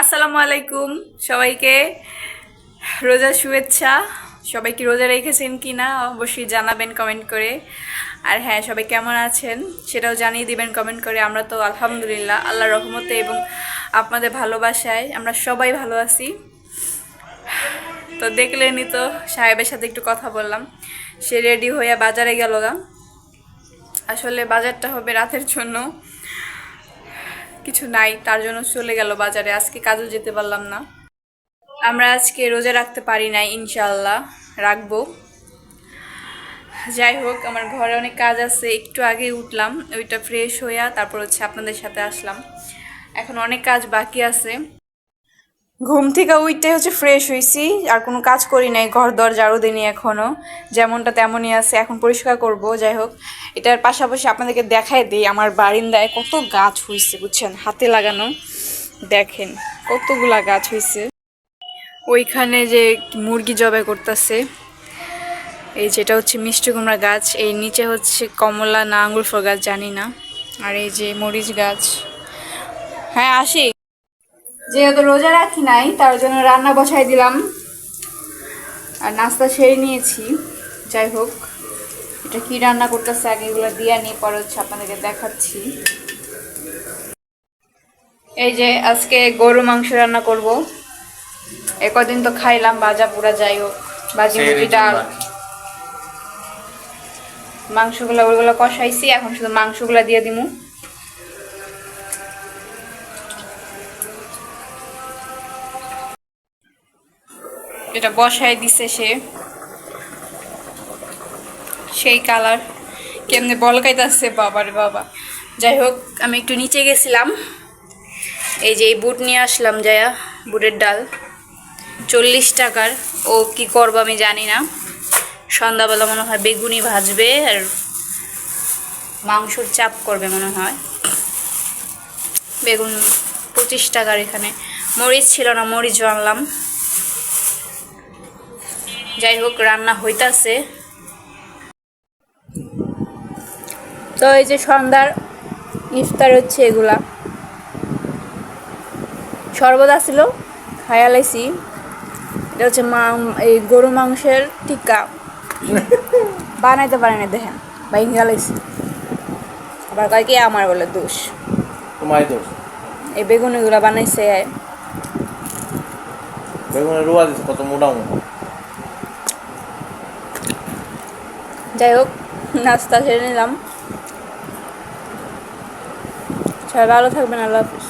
আসসালামু আলাইকুম। সবাইকে রোজার শুভেচ্ছা। সবাই কি রোজা রেখেছেন কি না, অবশ্যই জানাবেন কমেন্ট করে। আর হ্যাঁ সবাই কেমন আছেন সেটাও জানিয়ে দিবেন কমেন্ট করে। আমরা তো আলহামদুলিল্লাহ আল্লাহ রহমতে এবং আপনাদের ভালোবাসায় আমরা সবাই ভালো আছি। তো দেখলেনই তো, সাহেবের সাথে একটু কথা বললাম। সে রেডি হয়ে বাজারে গেল আসলে বাজারটা হবে রাতের জন্য। কিছু নাই, তার জন্য চলে গেল বাজারে। আজকে কাজও যেতে পারলাম না। আমরা আজকে রোজা রাখতে পারি নাই ইনশাল্লাহ রাখব। যাই হোক, আমার ঘরে অনেক কাজ আছে, একটু আগে উঠলাম, ওইটা ফ্রেশ হইয়া তারপর হচ্ছে আপনাদের সাথে আসলাম। এখন অনেক কাজ বাকি আছে। ঘুম থেকে উইটে হচ্ছে ফ্রেশ হয়েছি আর কোনো কাজ করি নাই, ঘর দর ঝাড়ু দিইনি এখনও যেমনটা তেমনই আছে, এখন পরিষ্কার করব, যাই হোক। এটার পাশাপাশি আপনাদেরকে দেখাই দিই, আমার বারিন্দায় কত গাছ হয়েছে বুঝছেন? হাতে লাগানো, দেখেন, কতগুলা গাছ হয়েছে ওইখানে যে মুরগি জবাই করতেছে, এই যেটা হচ্ছে মিষ্টি কুমড়া গাছ, এই নিচে হচ্ছে কমলা না আঙ্গুর ফল গাছ, জানি না। আর এই যে মরিচ গাছ। হ্যাঁ আসি। যেহেতু রোজা রাখি নাই তার জন্য রান্না বসাই দিলাম। আর নাস্তা সেরে নিয়েছি। যাই হোক এটা কি রান্না করতেছে আগে এগুলো দিয়ে নিয়ে পরে হচ্ছে আপনাদেরকে দেখাচ্ছি। এই যে আজকে গরু মাংস রান্না করব। এ কদিন তো খাইলাম বাজা পুরা যাই হোক বাজি মুজি ডাল। মাংসগুলো ওইগুলো কষাইছি এখন শুধু মাংসগুলো দিয়ে দিমু। এটা বসায় দিছে সে। সেই কালার। কেমনে বলকাইতেছে বাবার বাবা। যাই হোক, আমি একটু নিচে গেছিলাম। এই যে এই বুট নিয়ে আসলাম যায়া, বুটের ডাল। চল্লিশ টাকার। ও কি করব আমি জানি না। সন্ধ্যাবেলা মনে হয় বেগুনি ভাজবে আর মাংসর চাপ করবে মনে হয়। বেগুন পঁচিশ টাকার এখানে। মরিচ ছিল না মরিচ আনলাম। যাই হোক রান্না হইতাছে। তো এই যে সন্ধ্যার ইফতার হচ্ছে এগুলা। শরবত আসছিল খায়ালাইছি এটা হচ্ছে মা এই গরু মাংসের টিক্কা। বানাইতে পারে না দেখেন বাইক গেলাইছি আবার কয় কি আমার বলে দোষ। তোমার দোষ। এই বেগুন এগুলা বানাইছে। বেগুনের রোয়া দিচ্ছে কত মোটা মোটা যাই হোক নাস্তা সেরে নিলাম। সবাই ভালো থাকবেন আল্লাহ হাফিজ।